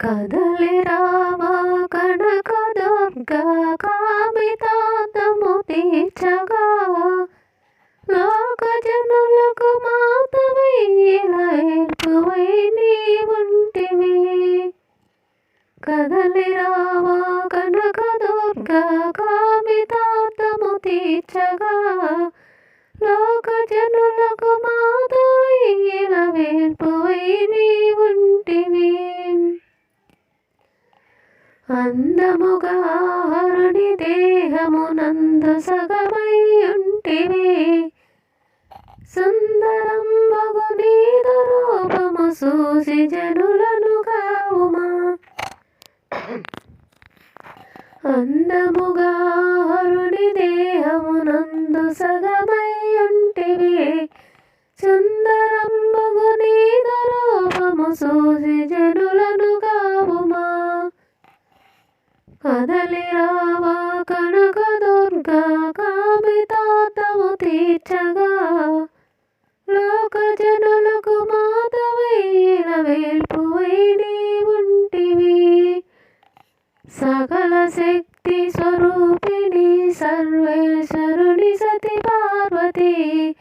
కదలి రావా కనక కామితాతము తీర్చగా. లోక జనులకు మాతవై ఏర్పువై నీ ఉంటివి కదలి రావా కనక కామితాతము తీర్చగా లోక జనులకు మాతవై వేర్పువై నీ ఉంటివి అందముగా హరుని దేహమునందు సగమయ్యుంటివి. సుందరం మగు నీదు రూపము చూసి జనులను కావుమా. అందముగా హరుని దేహమునందు సగమయ్యుంటివి. సుందరం మగు నీదు రూపము చూసి జను కదలి రావా కనక దుర్గా కామితాతము తీర్చగా. లోక జనులకు మాతవైన వేల్పువై నీ ఉంటివి. సకల శక్తి స్వరూపిణి సర్వేశ్వరుని సతి పార్వతి.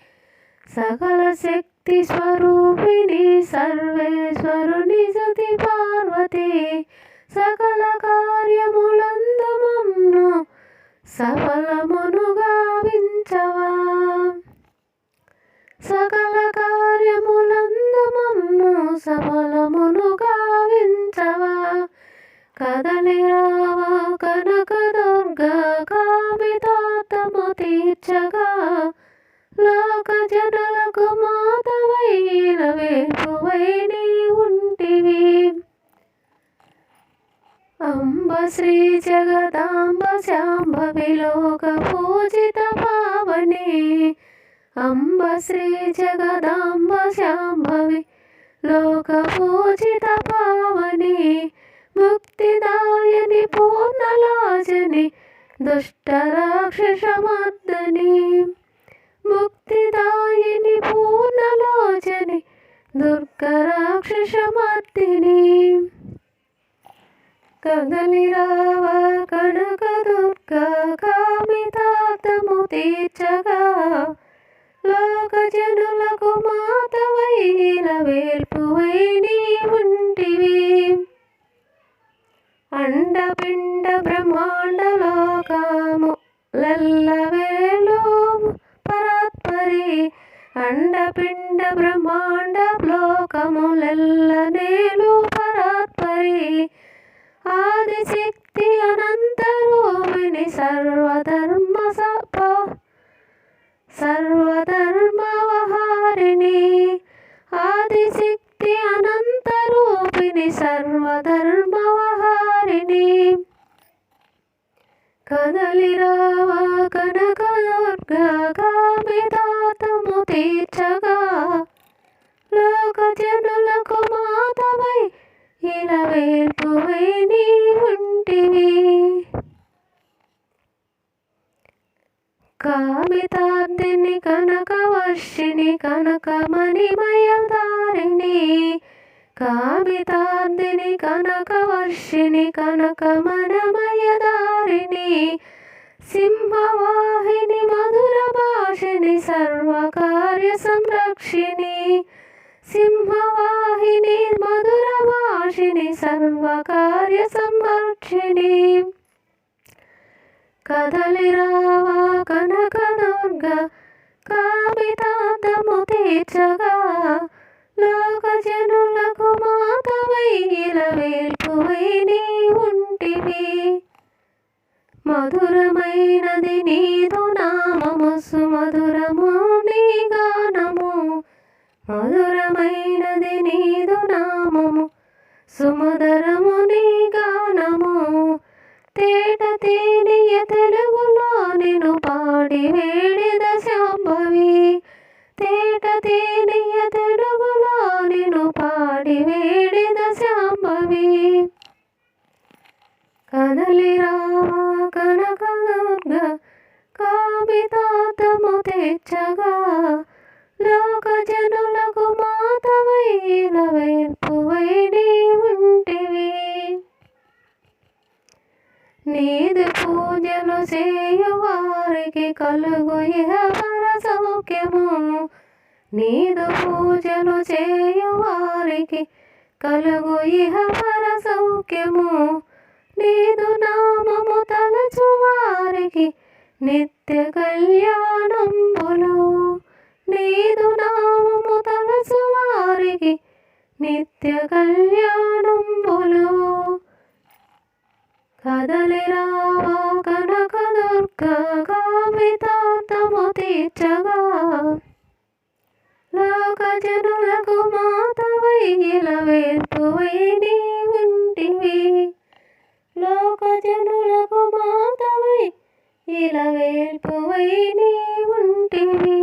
సకల శక్తి స్వరూపిణి సర్వేశ్వరుని సతి పార్వతి. సకల కార్యములందు మమ్ము సఫలమును గావించవా సకల కార్యములందు మమ్ము సఫలమును గావించవా కదలి రావా కనక దుర్గా కామితాతము తీర్చగా. లోక జనులకు మాతవైన వేపువైని అంబ శ్రీ జగదాంబ శాంభవి లోక పూజిత పావని. అంబ శ్రీ జగదాంబ శాంభవి లోక పూజిత పావని. ముక్తిదాయని పూర్ణలాజని దుష్ట కదలి రావా కనక దుర్గ కామితాతము తీర్చగా లోక జనులకు మాతవైన వేల్పువై నీ ఉంటివి. అండపిండ బ్రహ్మాండ లోకము లల్లవేలు పరాత్పరి అండపిండ బ్రహ్మాండ లోకములెల్ల నేలు ఆదిశక్తి అనంతరూపిణి సర్వధర్మ సప సర్వధర్మవహారిణి. ఆదిశక్తి అనంతరూపిణి సర్వధర్మవహారిణి. కదలి రావా కనక దుర్గా తీర్చగా లోక జనులకు మాతవై ఇలా వేల్పువై నీ ఉంటివి కామితార్థిని కనక వర్షిణి కనక మణిమయదారిణి కామితార్థిని కనక వర్షిణి కనక సింహవాహిని మధుర భాషిణి సర్వకార్య సంరక్షిణి. సింహవాహిని మధుర భాషిణి సర్వకార్య సంరక్షిణి. కదలి రావా కనక తీర్చగా లోక జనులకు మాతవైల నీ ఉంటివి. మధురమైనది నీదు నామము సుమధురము నీ గానము. మధురమైనది నీదు నామము సుమధురము నీ గానము. తేట తేనియ తెలుగులో నేను పాడివే కదలి కనకదుర్గ కాపితాతము తెచ్చగా లోక జనులకు మాతవైన వేర్పువై నీ ఉంటివి నీదు పూజలు చేయు వారికి కలుగు ఇహపర సౌఖ్యము. నీదు పూజలు చేయు వారికి కలుగు ఇహపర సౌఖ్యము. నీదు నామము తలచువారికి నిత్య కళ్యాణంబులు నీదు నామము తలచువారికి నిత్య కళ్యాణంబులు కదలి రావా కనక దుర్గా కామితార్థము తీర్చగా. లోక జనులకు మాతవై ఇలా ఇలవేల్పువై నీ ఉంటివి లోక జనులకు మాతవై ఇలవేల్పువై నీ ఉంటివి.